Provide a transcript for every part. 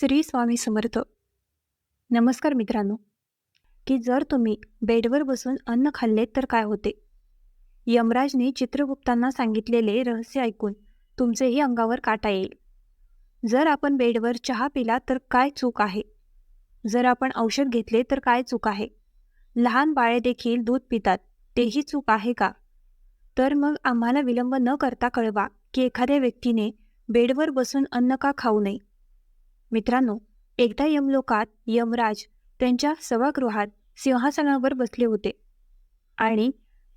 श्री स्वामी समर्थ. नमस्कार मित्रांनो. की जर तुम्ही बेडवर बसून अन्न खाल्ले तर काय होते? यमराजने चित्रगुप्तांना सांगितलेले रहस्य ऐकून तुमचेही अंगावर काटा येईल. जर आपण बेडवर चहा पिला तर काय चूक आहे? जर आपण औषध घेतले तर काय चूक आहे? लहान बाळे देखील दूध पितात तेही चूक आहे का? तर मग आम्हाला विलंब न करता कळवा की एखाद्या व्यक्तीने बेडवर बसून अन्न का खाऊ नये? मित्रांनो एकदा यमलोकात यमराज त्यांच्या सभागृहात सिंहासनावर बसले होते आणि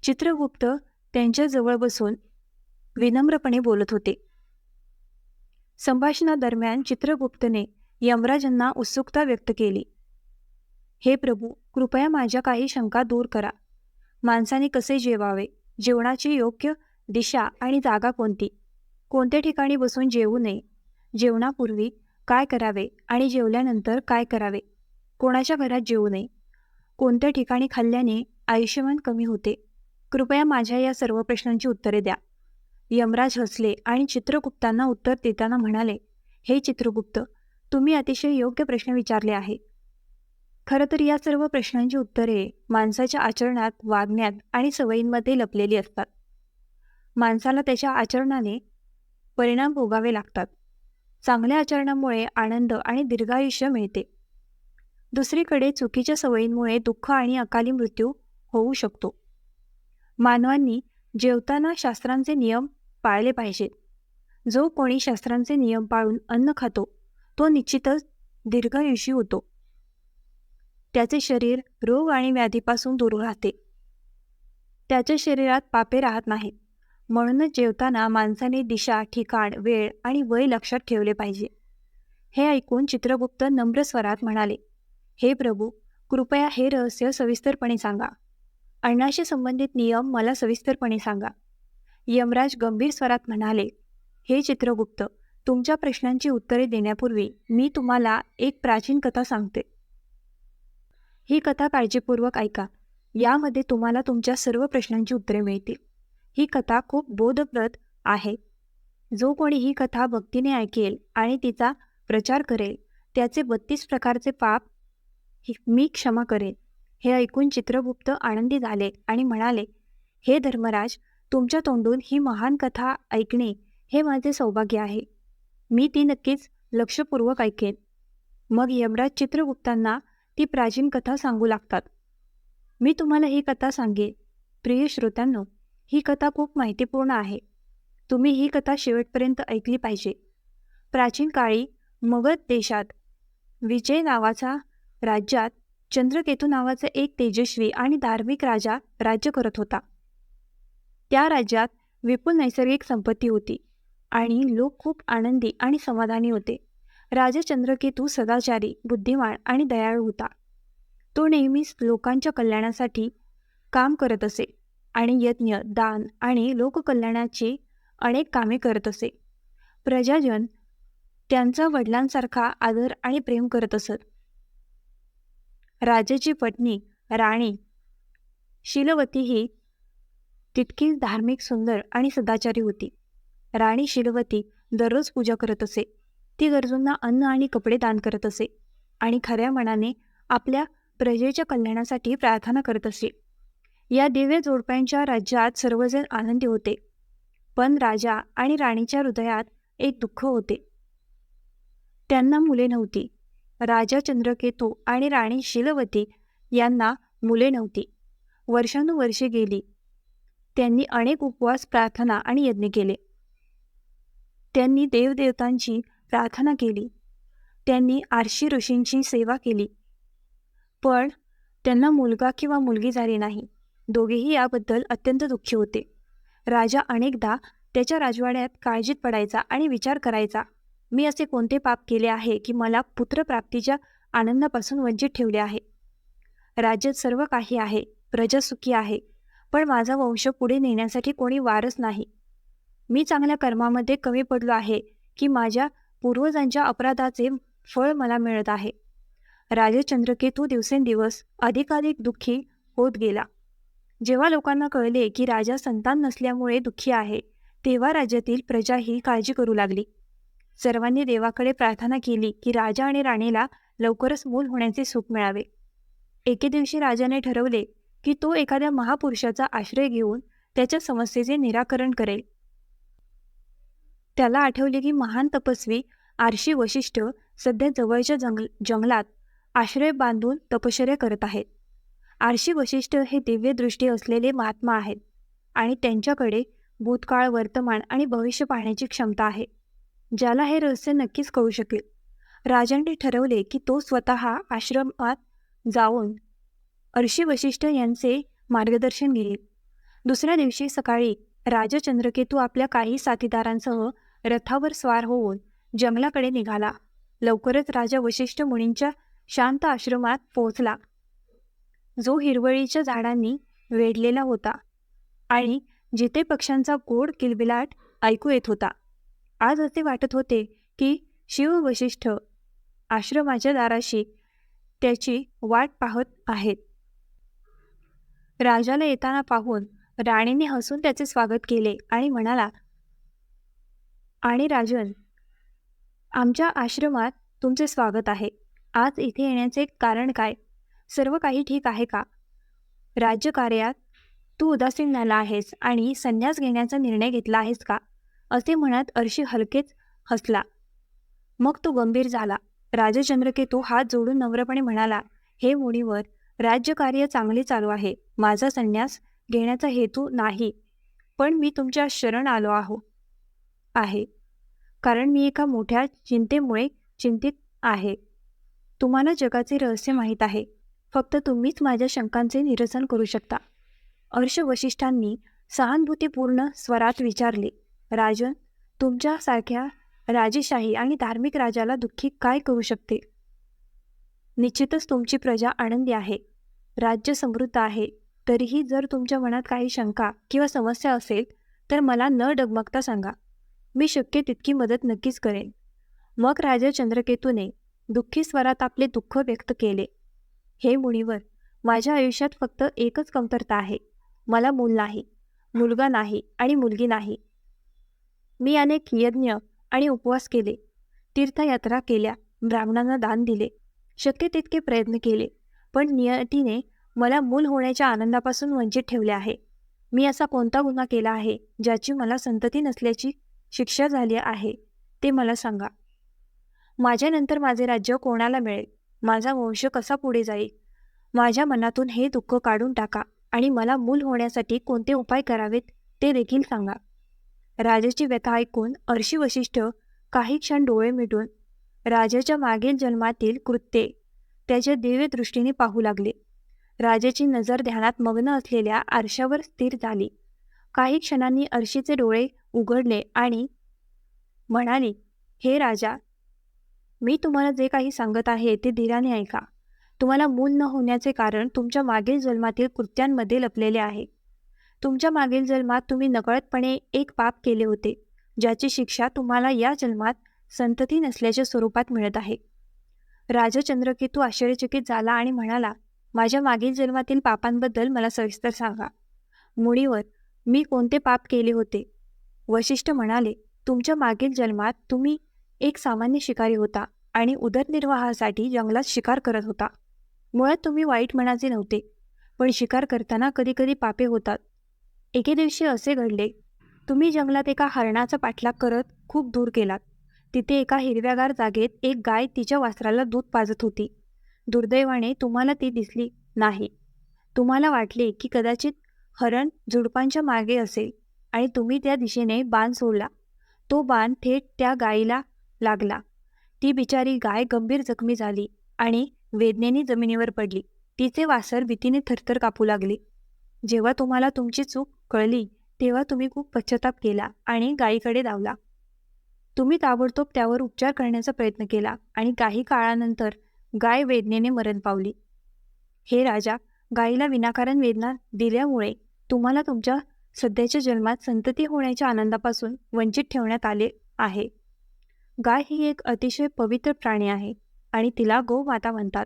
चित्रगुप्त त्यांच्याजवळ बसून विनम्रपणे बोलत होते. संभाषणादरम्यान चित्रगुप्तने यमराजांना उत्सुकता व्यक्त केली. हे प्रभू कृपया माझ्या काही शंका दूर करा. माणसाने कसे जेवावे जेवणाची योग्य दिशा आणि जागा कोणती? कोणत्या ठिकाणी बसून जेवू नये? जेवणापूर्वी काय करावे आणि जेवल्यानंतर काय करावे? कोणाच्या घरात जेवू नये? कोणत्या ठिकाणी खाल्ल्याने आयुष्यमान कमी होते? कृपया माझ्या या सर्व प्रश्नांची उत्तरे द्या. यमराज हसले आणि चित्रगुप्तांना उत्तर देताना म्हणाले हे चित्रगुप्त तुम्ही अतिशय योग्य प्रश्न विचारले आहे खरं तर या सर्व प्रश्नांची उत्तरे माणसाच्या आचरणात वागण्यात आणि सवयींमध्ये लपलेली असतात. माणसाला त्याच्या आचरणाने परिणाम भोगावे लागतात. चांगल्या आचरणामुळे आनंद आणि दीर्घायुष्य मिळते. दुसरीकडे चुकीच्या सवयींमुळे दुःख आणि अकाली मृत्यू होऊ शकतो. मानवांनी जेवताना शास्त्रांचे नियम पाळले पाहिजेत. जो कोणी शास्त्रांचे नियम पाळून अन्न खातो तो निश्चितच दीर्घायुषी होतो. त्याचे शरीर रोग आणि व्याधीपासून दूर राहते. त्याच्या शरीरात पापे राहत नाहीत. म्हणूनच जेवताना माणसाने दिशा ठिकाण वेळ आणि वय लक्षात ठेवले पाहिजे. हे ऐकून चित्रगुप्त नम्र स्वरात म्हणाले हे प्रभू कृपया हे रहस्य सविस्तरपणे सांगा. अन्नाशी संबंधित नियम मला सविस्तरपणे सांगा. यमराज गंभीर स्वरात म्हणाले हे चित्रगुप्त तुमच्या प्रश्नांची उत्तरे देण्यापूर्वी मी तुम्हाला एक प्राचीन कथा सांगते. ही कथा काळजीपूर्वक ऐका. यामध्ये तुम्हाला तुमच्या सर्व प्रश्नांची उत्तरे मिळतील. ही कथा खूप बोधप्रद आहे. जो कोणी ही कथा भक्तीने ऐकेल आणि तिचा प्रचार करेल त्याचे बत्तीस प्रकारचे पाप मी क्षमा करेन. हे ऐकून चित्रगुप्त आनंदी झाले आणि म्हणाले हे धर्मराज तुमच्या तोंडून ही महान कथा ऐकणे हे माझे सौभाग्य आहे. मी ती नक्कीच लक्षपूर्वक ऐकेन. मग यमराज चित्रगुप्तांना ती प्राचीन कथा सांगू लागतात. मी तुम्हाला ही कथा सांगेन. प्रिय श्रोत्यांनो ही कथा खूप माहितीपूर्ण आहे. तुम्ही ही कथा शेवटपर्यंत ऐकली पाहिजे. प्राचीन काळी मगध देशात विजय नावाचा राज्यात चंद्रकेतू नावाचा एक तेजस्वी आणि धार्मिक राजा राज्य करत होता. त्या राज्यात विपुल नैसर्गिक संपत्ती होती आणि लोक खूप आनंदी आणि समाधानी होते. राजा चंद्रकेतू सदाचारी बुद्धिमान आणि दयाळू होता. तो नेहमीच लोकांच्या कल्याणासाठी काम करत असे. आणि यज्ञ दान आणि लोककल्याणाची अनेक कामे करत असे. प्रजाजन त्यांचा वडिलांसारखा आदर आणि प्रेम करत असत. राजाची पत्नी राणी शिलवती ही तितकीच धार्मिक सुंदर आणि सदाचारी होती. राणी शिलवती दररोज पूजा करत असे. ती गरजूंना अन्न आणि कपडे दान करत असे आणि खऱ्या मनाने आपल्या प्रजेच्या कल्याणासाठी प्रार्थना करत असे. या दिव्य जोडप्यांच्या राज्यात सर्वजण आनंदी होते. पण राजा आणि राणीच्या हृदयात एक दुःख होते. त्यांना मुले नव्हती. राजा चंद्रकेतू आणि राणी शिलवती यांना मुले नव्हती. वर्षानुवर्षे गेली. त्यांनी अनेक उपवास प्रार्थना आणि यज्ञ केले. त्यांनी देवदेवतांची प्रार्थना केली. त्यांनी आरशी ऋषींची सेवा केली. पण त्यांना मुलगा किंवा मुलगी झाली नाही. दोघेही याबद्दल अत्यंत दुःखी होते. राजा अनेकदा त्याच्या राजवाड्यात काळजीत पडायचा आणि विचार करायचा मी असे कोणते पाप केले आहे की मला पुत्रप्राप्तीच्या आनंदापासून वंचित ठेवले आहे? राज्यात सर्व काही आहे प्रजा सुखी आहे पण माझा वंश पुढे नेण्यासाठी कोणी वारस नाही. मी चांगल्या कर्मामध्ये कमी पडलो आहे की माझ्या पूर्वजांच्या अपराधाचे फळ मला मिळत आहे. राजा चंद्रकेतू दिवसेंदिवस अधिकाधिक दुःखी होत गेला. जेव्हा लोकांना कळले की राजा संतान नसल्यामुळे दुःखी आहे तेव्हा राज्यातील प्रजा ही काळजी करू लागली. सर्वांनी देवाकडे प्रार्थना केली की राजा आणि राणीला लवकरच मूल होण्याचे सुख मिळावे. एके दिवशी राजाने ठरवले की तो एखाद्या महापुरुषाचा आश्रय घेऊन त्याच्या समस्येचे निराकरण करेल. त्याला आठवले की महान तपस्वी आरशी वशिष्ठ सध्या जवळच्या जंगल जंगलात आश्रय बांधून तपश्चर्या करत आहेत. आरशी वशिष्ठ हे दिव्यदृष्टी असलेले महात्मा आहेत आणि त्यांच्याकडे भूतकाळ वर्तमान आणि भविष्य पाहण्याची क्षमता आहे ज्याला हे रहस्य नक्कीच कळू शकेल. राजांनी ठरवले की तो स्वतः आश्रमात जाऊन अर्शी वशिष्ठ यांचे मार्गदर्शन घेईल. दुसऱ्या दिवशी सकाळी राजा चंद्रकेतू आपल्या काही साथीदारांसह रथावर स्वार होऊन जंगलाकडे निघाला. लवकरच राजा वशिष्ठ मुनींच्या शांत आश्रमात पोहोचला. जो हिरवळीच्या झाडांनी वेढलेला होता आणि जिथे पक्ष्यांचा गोड किलबिलाट ऐकू येत होता. आज असे वाटत होते की शिव वशिष्ठ आश्रमाच्या दाराशी त्याची वाट पाहत आहेत. राजाला येताना पाहून राणीने हसून त्याचे स्वागत केले आणि म्हणाला आणि राजन आमच्या आश्रमात तुमचे स्वागत आहे. आज इथे येण्याचे कारण काय? सर्व काही ठीक आहे का? राज्यकार्यात तू उदासीन झाला आहेस आणि संन्यास घेण्याचा निर्णय घेतला आहेस का? असे म्हणत अर्शी हलकेच हसला. मग तो गंभीर झाला. राजचंद्रकेतू हात जोडून नम्रपणे म्हणाला हे मुनीवर राज्यकार्य चांगले चालू आहे. माझा संन्यास घेण्याचा हेतू नाही. पण मी तुमच्या शरण आलो आहो आहे. कारण मी एका मोठ्या चिंतेमुळे चिंतित आहे. तुम्हाला जगाचे रहस्य माहीत आहे. फक्त तुम्हीच माझ्या शंकांचे निरसन करू शकता. अर्ष वशिष्ठांनी सहानुभूतीपूर्ण स्वरात विचारले राजन तुमच्यासारख्या राजेशाही आणि धार्मिक राजाला दुःखी काय करू शकते? निश्चितच तुमची प्रजा आनंदी आहे. राज्य समृद्ध आहे. तरीही जर तुमच्या मनात काही शंका किंवा समस्या असेल तर मला न डगमगता सांगा. मी शक्य तितकी मदत नक्कीच करेन. मग राजा चंद्रकेतूने दुःखी स्वरात आपले दुःख व्यक्त केले. हे मुनीवर माझ्या आयुष्यात फक्त एकच कमतरता आहे. मला मूल नाही. मुलगा नाही आणि मुलगी नाही. मी अनेक यज्ञ आणि उपवास केले. तीर्थयात्रा केल्या. ब्राह्मणांना दान दिले. शक्य तितके प्रयत्न केले. पण नियतीने मला मूल होण्याच्या आनंदापासून वंचित ठेवले आहे. मी असा कोणता गुन्हा केला आहे ज्याची मला संतती नसल्याची शिक्षा झाली आहे ते मला सांगा. माझ्यानंतर माझे राज्य कोणाला मिळेल? माझा वंश कसा पुढे जाईल? माझ्या मनातून हे दुःख काढून टाका आणि मला मूल होण्यासाठी कोणते उपाय करावेत ते देखील सांगा. राजाची व्यथा ऐकून अर्शी वशिष्ठ काही क्षण डोळे मिटून राजाच्या मागील जन्मातील कृत्ये त्याच्या दिव्यदृष्टीने पाहू लागले. राजाची नजर ध्यानात मग्न असलेल्या आरशावर स्थिर झाली. काही क्षणांनी अर्शीचे डोळे उघडले आणि म्हणाली हे राजा मी तुम्हाला जे काही सांगत आहे ते धीराने ऐका. तुम्हाला मूल न होण्याचे कारण तुमच्या मागील जन्मातील कृत्यांमध्ये लपलेले आहे. तुमच्या मागील जन्मात तुम्ही नकळतपणे एक पाप केले होते ज्याची शिक्षा तुम्हाला या जन्मात संतती नसल्याच्या स्वरूपात मिळत आहे. राजा चंद्रकेतू आश्चर्यचकित झाला आणि म्हणाला माझ्या मागील जन्मातील पापांबद्दल मला सविस्तर सांगा. मुळीवर मी कोणते पाप केले होते? वशिष्ठ म्हणाले तुमच्या मागील जन्मात तुम्ही एक सामान्य शिकारी होता. आणि उदरनिर्वाहासाठी जंगलात शिकार करत होता. मुळात तुम्ही वाईट मनाचे नव्हते पण शिकार करताना कधीकधी पापे होतात. एके दिवशी असे घडले तुम्ही जंगलात एका हरणाचा पाठलाग करत खूप दूर गेलात. तिथे एका हिरव्यागार जागेत एक गाय तिच्या वासराला दूध पाजत होती. दुर्दैवाने तुम्हाला ती दिसली नाही. तुम्हाला वाटले की कदाचित हरण झुडपांच्या मागे असेल आणि तुम्ही त्या दिशेने बाण सोडला. तो बाण थेट त्या गायीला लागला. ती बिचारी गाय गंभीर जखमी झाली आणि वेदनेने जमिनीवर पडली. तिचे वासर भीतीने थरथर कापू लागले. जेव्हा तुम्हाला तुमची चूक कळली तेव्हा तुम्ही खूप पश्चाताप केला आणि गायीकडे धावला. तुम्ही ताबडतोब त्यावर उपचार करण्याचा प्रयत्न केला आणि काही काळानंतर गाय वेदनेने मरण पावली. हे राजा गायीला विनाकारण वेदना दिल्यामुळे तुम्हाला तुमच्या सध्याच्या जन्मात संतती होण्याच्या आनंदापासून वंचित ठेवण्यात आले आहे. गाय ही एक अतिशय पवित्र प्राणी आहे आणि तिला गोमाता म्हणतात.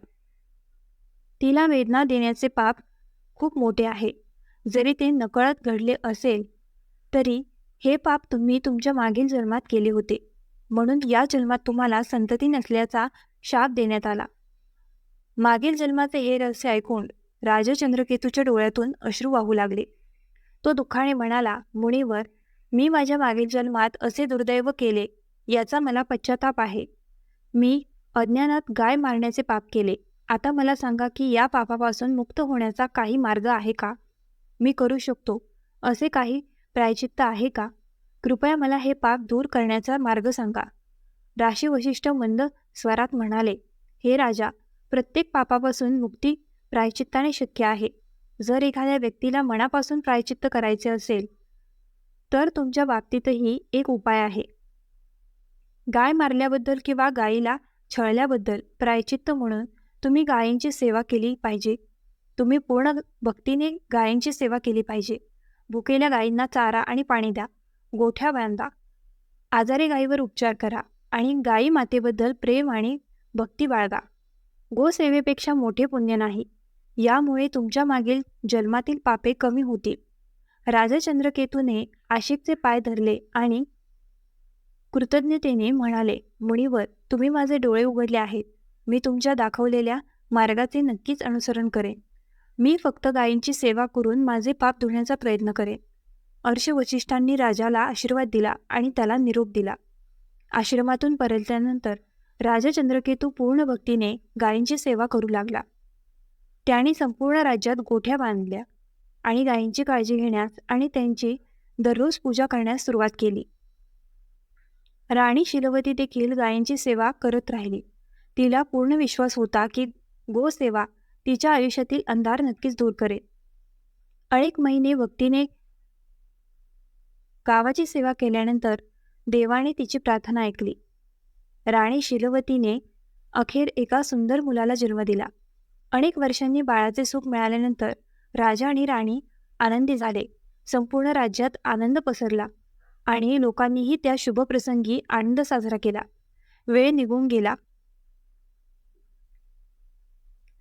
तिला वेदना देण्याचे पाप खूप मोठे आहे. जरी ते नकळत घडले असेल तरी हे पाप तुम्ही तुमच्या मागील जन्मात केले होते. म्हणून या जन्मात तुम्हाला संतती नसल्याचा शाप देण्यात आला. मागील जन्माचे हे रहस्य ऐकून राजचंद्रकेतूच्या डोळ्यातून अश्रू वाहू लागले. तो दुःखाने म्हणाला मुनीवर मी माझ्या मागील जन्मात असे दुर्दैव केले याचा मला पश्चाताप आहे. मी अज्ञानात गाय मारण्याचे पाप केले. आता मला सांगा की या पापापासून मुक्त होण्याचा काही मार्ग आहे का? मी करू शकतो. असे काही प्रायचित्त आहे का? कृपया मला हे पाप दूर करण्याचा मार्ग सांगा. राशी वशिष्ठ मंद स्वरात म्हणाले हे राजा प्रत्येक पापापासून मुक्ती प्रायचित्ताने शक्य आहे. जर एखाद्या व्यक्तीला मनापासून प्रायचित्त करायचे असेल तर तुमच्या बाबतीतही एक उपाय आहे. गाय मारल्याबद्दल किंवा गायीला छळल्याबद्दल प्रायचित्त म्हणून तुम्ही गायींची सेवा केली पाहिजे. तुम्ही पूर्ण भक्तीने गायींची सेवा केली पाहिजे. भुकेल्या गायींना चारा आणि पाणी द्या. गोठ्या बांधा. आजारी गायीवर उपचार करा आणि गायी मातेबद्दल प्रेम आणि भक्ती बाळगा. गोसेवेपेक्षा मोठे पुण्य नाही. यामुळे तुमच्या मागील जन्मातील पापे कमी होतील. राजा चंद्रकेतूने आशिकचे पाय धरले आणि कृतज्ञतेने म्हणाले मुनिवर तुम्ही माझे डोळे उघडले आहेत. मी तुमच्या दाखवलेल्या मार्गाचे नक्कीच अनुसरण करेन. मी फक्त गायींची सेवा करून माझे पाप धुण्याचा प्रयत्न करेन. अर्षवशिष्ठांनी राजाला आशीर्वाद दिला आणि त्याला निरोप दिला. आश्रमातून परतल्यानंतर राजा चंद्रकेतू पूर्ण भक्तीने गायींची सेवा करू लागला. त्याने संपूर्ण राज्यात गोठ्या बांधल्या आणि गायींची काळजी घेण्यास आणि त्यांची दररोज पूजा करण्यास सुरुवात केली. राणी शिलवती देखील गायींची सेवा करत राहिली. तिला पूर्ण विश्वास होता की गोसेवा तिच्या आयुष्यातील अंधार नक्कीच दूर करेल. अनेक महिने भक्तीने गावाची सेवा केल्यानंतर देवाने तिची प्रार्थना ऐकली. राणी शिलवतीने अखेर एका सुंदर मुलाला जन्म दिला. अनेक वर्षांनी बाळाचे सुख मिळाल्यानंतर राजा आणि राणी आनंदी झाले. संपूर्ण राज्यात आनंद पसरला. आणि लोकांनीही त्या शुभप्रसंगी आनंद साजरा केला. वेळ निघून गेला.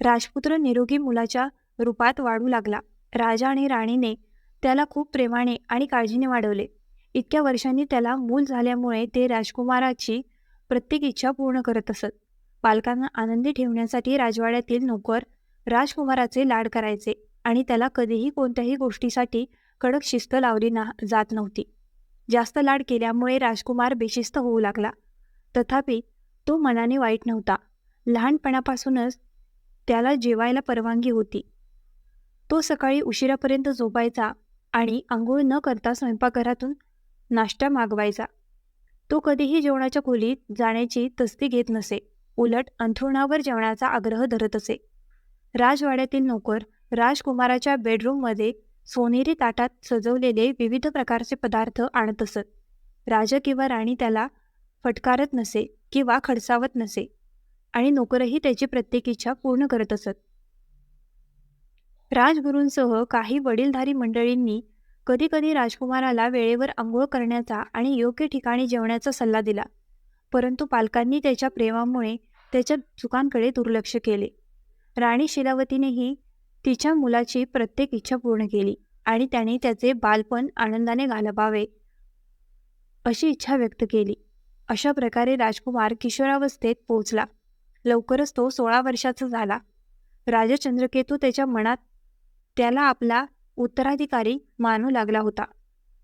राजपुत्र निरोगी मुलाच्या रूपात वाढू लागला. राजा आणि राणीने त्याला खूप प्रेमाने आणि काळजीने वाढवले. इतक्या वर्षांनी त्याला मूल झाल्यामुळे ते राजकुमाराची प्रत्येक इच्छा पूर्ण करत असत. पालकांना आनंदी ठेवण्यासाठी राजवाड्यातील नोकर राजकुमाराचे लाड करायचे आणि त्याला कधीही कोणत्याही गोष्टीसाठी कडक शिस्त लावली ना जात नव्हती. जास्त लाड केल्यामुळे राजकुमार बेशिस्त होऊ लागला. तथापि तो मनाने वाईट नव्हता. लहानपणापासूनच त्याला जेवायला परवानगी होती. तो सकाळी उशिरापर्यंत झोपायचा आणि आंघोळ न करता स्वयंपाकघरातून नाश्ता मागवायचा. तो कधीही जेवणाच्या खोलीत जाण्याची तस्ती घेत नसे. उलट अंथरुणावर जेवणाचा आग्रह धरत असे. राजवाड्यातील नोकर राजकुमाराच्या बेडरूममध्ये सोनेरी ताटात सजवलेले विविध प्रकारचे पदार्थ आणत असत. राजा किंवा राणी त्याला फटकारत नसे किंवा खडसावत नसे आणि नोकरही त्याची प्रत्येक इच्छा पूर्ण करत असत. राजगुरूंसह काही वडीलधारी मंडळींनी कधीकधी राजकुमाराला वेळेवर आंघोळ करण्याचा आणि योग्य ठिकाणी जेवण्याचा सल्ला दिला परंतु पालकांनी त्याच्या प्रेमामुळे त्याच्या चुकांकडे दुर्लक्ष केले. राणी शिलावतीनेही तिच्या मुलाची प्रत्येक इच्छा पूर्ण केली आणि त्याने त्याचे बालपण आनंदाने घालवावे अशी इच्छा व्यक्त केली. अशा प्रकारे राजकुमार किशोरावस्थेत पोहोचला. लवकरच तो सोळा वर्षाचा झाला. राजा चंद्रकेतू त्याच्या मनात त्याला आपला उत्तराधिकारी मानू लागला होता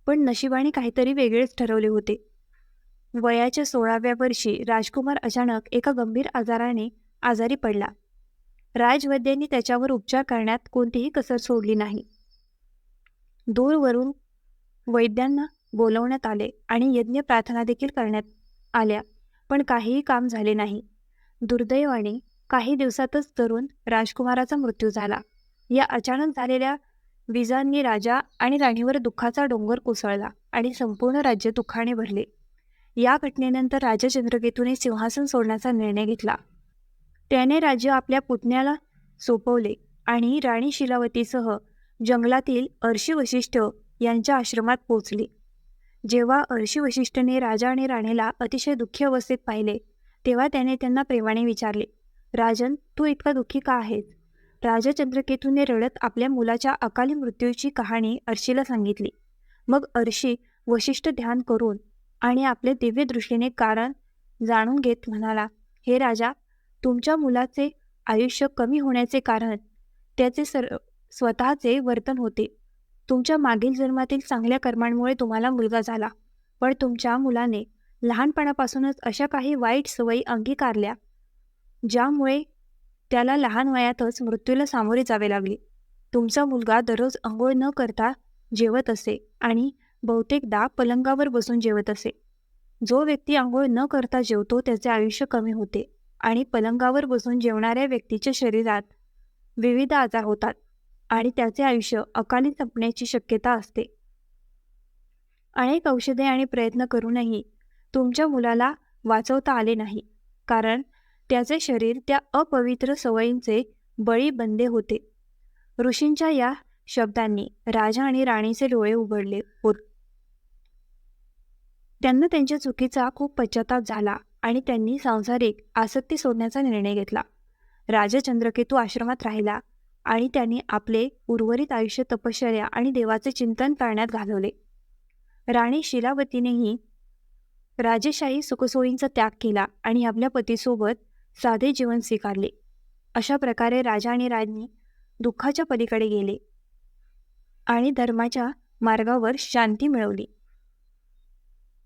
पण नशिबाने काहीतरी वेगळेच ठरवले होते. वयाच्या सोळाव्या वर्षी राजकुमार अचानक एका गंभीर आजाराने आजारी पडला. राजवैद्यांनी त्याच्यावर उपचार करण्यात कोणतीही कसर सोडली नाही. दूरवरून वैद्यांना बोलवण्यात आले आणि यज्ञ प्रार्थना देखील करण्यात आल्या पण काहीही काम झाले नाही. दुर्दैवाने काही दिवसातच तरुण राजकुमाराचा मृत्यू झाला. या अचानक झालेल्या विजांनी राजा आणि राणीवर दुःखाचा डोंगर कोसळला आणि संपूर्ण राज्य दुःखाने भरले. या घटनेनंतर राजा चंद्रकेतूने सिंहासन सोडण्याचा निर्णय घेतला. त्याने राज्य आपल्या पुतण्याला सोपवले आणि राणी शिलावतीसह जंगलातील अर्शी वशिष्ठ यांच्या आश्रमात पोचले जेव्हा अर्शी वशिष्ठने राजा आणि राणीला अतिशय दुःखी अवस्थेत पाहिले तेव्हा त्याने त्यांना प्रेमाने विचारले राजन तू इतका दुःखी का आहेस राजा चंद्रकेतूने रडत आपल्या मुलाच्या अकाली मृत्यूची कहाणी अर्शीला सांगितली. मग अर्शी वशिष्ठ ध्यान करून आणि आपले दिव्य दृष्टीने कारण जाणून घेत म्हणाला हे राजा तुमच्या मुलाचे आयुष्य कमी होण्याचे कारण त्याचे सर स्वतःचे वर्तन होते. तुमच्या मागील जन्मातील चांगल्या कर्मांमुळे तुम्हाला मुलगा झाला. पण तुमच्या मुलाने लहानपणापासूनच अशा काही वाईट सवयी अंगीकारल्या ज्यामुळे त्याला लहान वयातच मृत्यूला सामोरे जावे लागले. तुमचा मुलगा दररोज आंघोळ न करता जेवत असे आणि बहुतेकदा पलंगावर बसून जेवत असे. जो व्यक्ती आंघोळ न करता जेवतो त्याचे आयुष्य कमी होते. आणि पलंगावर बसून जेवणाऱ्या व्यक्तीच्या शरीरात विविध आजार होतात आणि त्याचे आयुष्य अकाली संपण्याची शक्यता असते. अनेक औषधे आणि प्रयत्न करूनही तुमच्या मुलाला वाचवता आले नाही कारण त्याचे शरीर त्या अपवित्र सवयींचे बळी बनले होते. ऋषींच्या या शब्दांनी राजा आणि राणीचे डोळे उघडले होत. त्यांना त्यांच्या चुकीचा खूप पश्चाताप झाला. आणि त्यांनी सांसारिक आसक्ती सोडण्याचा निर्णय घेतला. राजा चंद्रकेतू आश्रमात राहिला आणि त्यांनी आपले उर्वरित आयुष्य तपश्चर्या आणि देवाचे चिंतन करण्यात घालवले. राणी शिलावतीनेही राजेशाही सुखसोयींचा त्याग केला आणि आपल्या पतीसोबत साधे जीवन स्वीकारले. अशा प्रकारे राजा आणि राणी दुःखाच्या पलीकडे गेले आणि धर्माच्या मार्गावर शांती मिळवली.